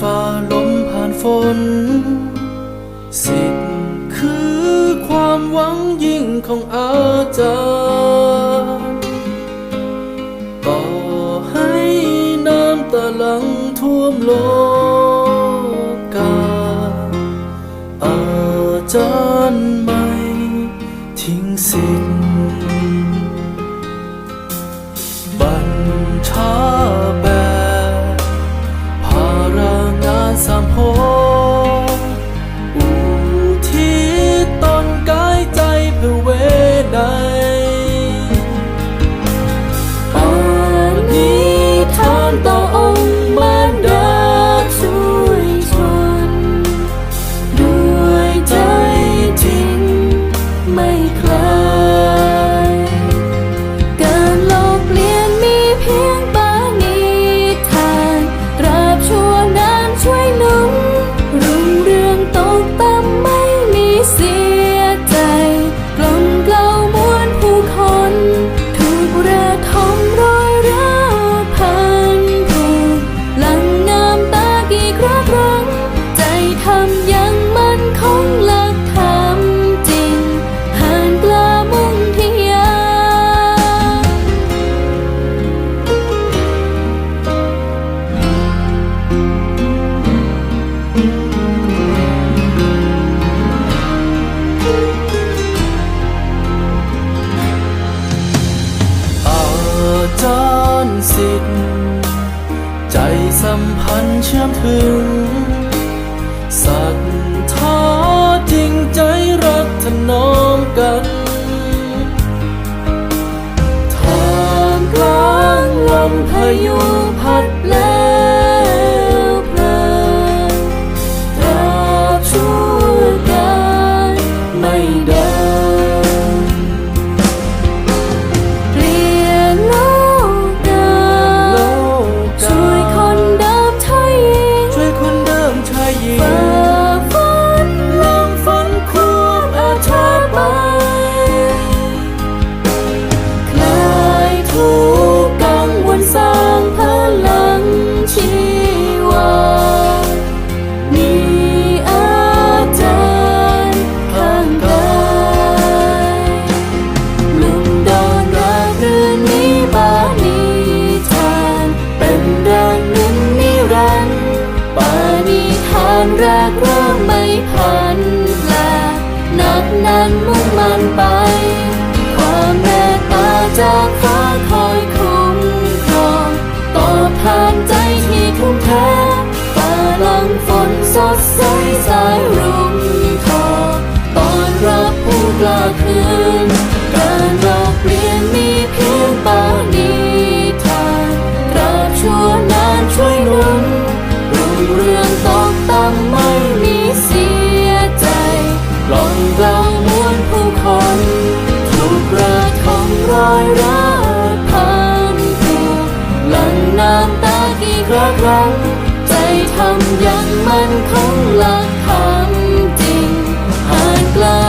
ฝ่าลมผ่านฝน สิทธิ์คือความหวังยิ่งของอาจารย์ ต่อให้น้ำตาลังท่วมโลกกาอาจารย์ จารสิทธิ์ ใจสัมพันธ์เชื่อมถึง สัตว์ท้อจริงใจรักถนอมกันทางกลางลมพายุพัดแล นั้นมุ่งมันไป ความเมตตาจากฟ้าคอยคุ้มครองตอบแทนใจที่ทุ่มเทฝ่าลังฝนสดใส รักเรา ใจทำยังมันคงหลักคำจริงหากลา